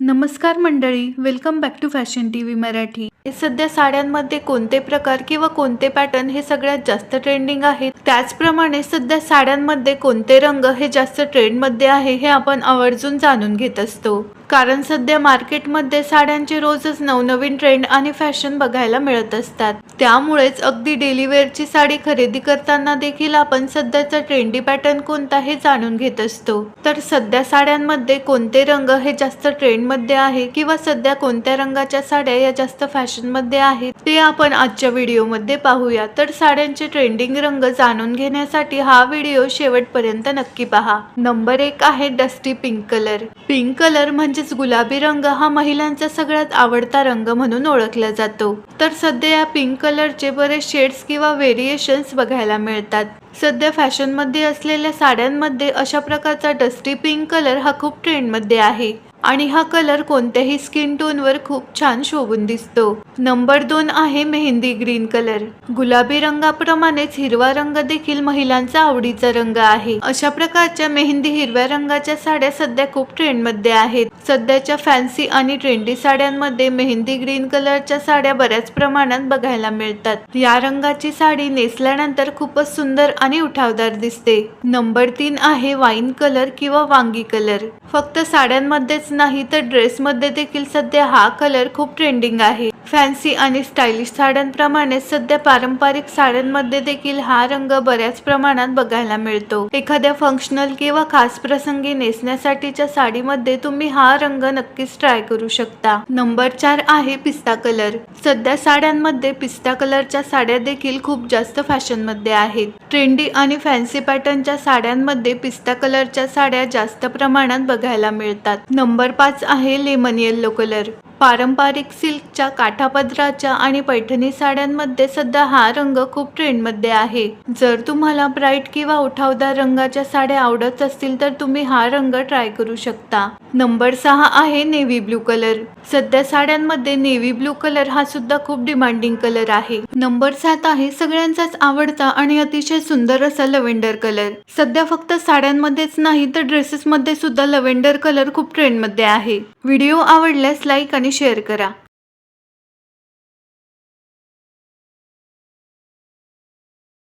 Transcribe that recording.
नमस्कार मंडळी welcome back to fashion T V Marathi. हे सध्या साड्यांमध्ये कोणते प्रकार किंवा कोणते पॅटर्न हे सगळ्यात जास्त ट्रेंडिंग आहेत? त्याचप्रमाणे सध्या साड्यांमध्ये कोणते रंग हे जास्त ट्रेंडमध्ये आहे हे आपण आवर्जून जाणून घेत असतो. कारण सध्या मार्केटमध्ये साड्यांचे रोजच नवनवीन ट्रेंड आणि फॅशन बघायला मिळत असतात. त्यामुळेच अगदी डेली वेअरची साडी खरेदी करताना देखील आपण सध्याचा ट्रेंडी पॅटर्न कोणता हे जाणून घेत असतो. तर सध्या साड्यांमध्ये कोणते रंग हे जास्त ट्रेंडमध्ये आहे किंवा सध्या कोणत्या रंगाच्या साड्या या जास्त फॅशनमध्ये आहेत ते आपण आजच्या व्हिडिओमध्ये पाहूया. तर साड्यांचे ट्रेंडिंग रंग जाणून घेण्यासाठी हा व्हिडिओ शेवटपर्यंत नक्की पहा. नंबर एक आहे dusty pink colour. Pink colour म्हणजे म्हणजेच गुलाबी रंग हा महिलांचा सगळ्यात आवडता रंग म्हणून ओळखला जातो. तर सध्या या पिंक कलरचे बरेच शेड्स किंवा व्हेरिएशन्स बघायला मिळतात. सध्या फॅशनमध्ये असलेल्या साड्यांमध्ये अशा प्रकारचा डस्टी पिंक कलर हा खूप ट्रेंडमध्ये आहे. आणि हा कलर कोणत्याही स्किन टोनवर खूप छान शोभून दिसतो. नंबर दोन आहे मेहंदी ग्रीन कलर गुलाबी रंगाप्रमाणेच हिरवा रंग देखील महिलांचा आवडीचा रंग आहे. अशा प्रकारच्या मेहंदी हिरव्या रंगाच्या साड्या सध्या खूप ट्रेंडमध्ये आहेत. सध्याच्या फॅन्सी आणि ट्रेंडी साड्यांमध्ये मेहंदी ग्रीन कलरच्या साड्या बऱ्याच प्रमाणात बघायला मिळतात. या रंगाची साडी नेसल्यानंतर खूपच सुंदर आणि उठावदार दिसते. नंबर तीन आहे वाईन कलर किंवा वांगी कलर फक्त साड्यांमध्येच नाही तर ड्रेसमध्ये देखील सध्या हा कलर खूप ट्रेंडिंग आहे. फॅन्सी आणि स्टायलिश साड्यांप्रमाणे सध्या पारंपरिक साड्यांमध्ये देखील हा रंग बऱ्याच प्रमाणात बघायला मिळतो. एखाद्या फंक्शनल किंवा खास प्रसंगी नेसण्यासाठीच्या साडीमध्ये तुम्ही हा रंग नक्कीच ट्राय करू शकता. नंबर चार आहे पिस्ता कलर. सध्या साड्यांमध्ये पिस्ता कलरच्या साड्या देखील खूप जास्त फॅशनमध्ये आहेत. ट्रेंडी आणि फॅन्सी पॅटर्नच्या साड्यांमध्ये पिस्ता कलरच्या साड्या जास्त प्रमाणात बघायला मिळतात. नंबर पाच आहे लेमन येल्लो कलर पारंपरिक सिल्कच्या काठापदराच्या आणि पैठणी साड्यांमध्ये सध्या हा रंग खूप ट्रेंडमध्ये आहे. जर तुम्हाला ब्राईट किंवा उठावदार रंगाच्या साड्या आवडत असतील तर तुम्ही हा रंग ट्राय करू शकता. नंबर सहा आहे नेव्ही ब्लू कलर. सध्या साड्यांमध्ये नेव्ही ब्लू कलर हा सुद्धा खूप डिमांडिंग कलर आहे. नंबर सात आहे सगळ्यांचाच आवडता आणि अतिशय सुंदर असा लव्हेंडर कलर. सध्या फक्त साड्यांमध्येच नाही तर ड्रेसेसमध्ये सुद्धा लव्हेंडर कलर खूप ट्रेंडमध्ये आहे. व्हिडिओ आवडल्यास लाईक आणि शेअर करा.